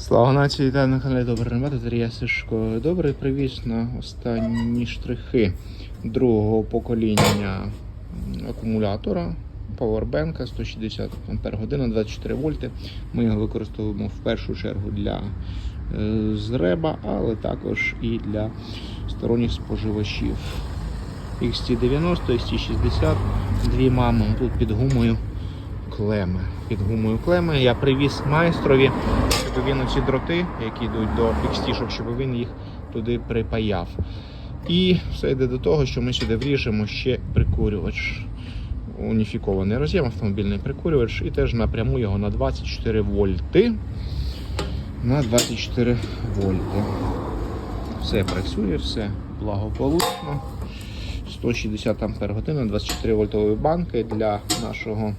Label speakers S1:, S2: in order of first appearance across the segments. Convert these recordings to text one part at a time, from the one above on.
S1: Слава нації, вітаю на каналі Добре Небата, Дар'я Сишко. Добрий привіз на останні штрихи другого покоління акумулятора Powerbank 160 Ах 24 вольти. Ми його використовуємо в першу чергу для е, зреба, але також і для сторонніх споживачів. XT90, XT60, дві мами тут під гумою клеми. Під гумою клеми я привіз майстрові, щоб він оці дроти, які йдуть до фікстішок, щоб він їх туди припаяв. І все йде до того, що ми сюди вріжемо ще прикурювач. Уніфікований роз'єм, автомобільний прикурювач, і теж напряму його на 24 вольти. На 24 вольти. Все працює, все благополучно. 160 ампер година, 24 вольтової банки для нашого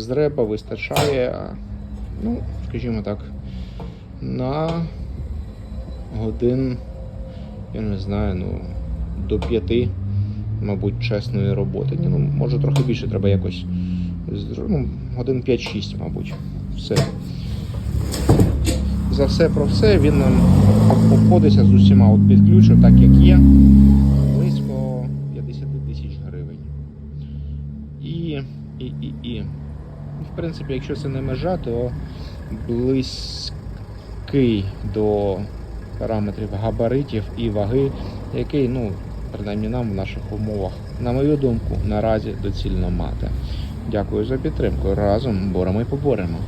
S1: зреба вистачає, ну, скажімо так, на годин, я не знаю, ну, до 5, мабуть, чесної роботи. Ні, ну, може трохи більше треба якось. Ну, годин 5-6, мабуть. Все. За все про все він нам обходиться з усіма от під ключ, так як є, близько 50 тисяч гривень. І, і, і, і. В принципі, якщо це не межа, то близький до параметрів габаритів і ваги, який, ну, принаймні нам в наших умовах, на мою думку, наразі доцільно мати. Дякую за підтримку. Разом боремо і поборемо.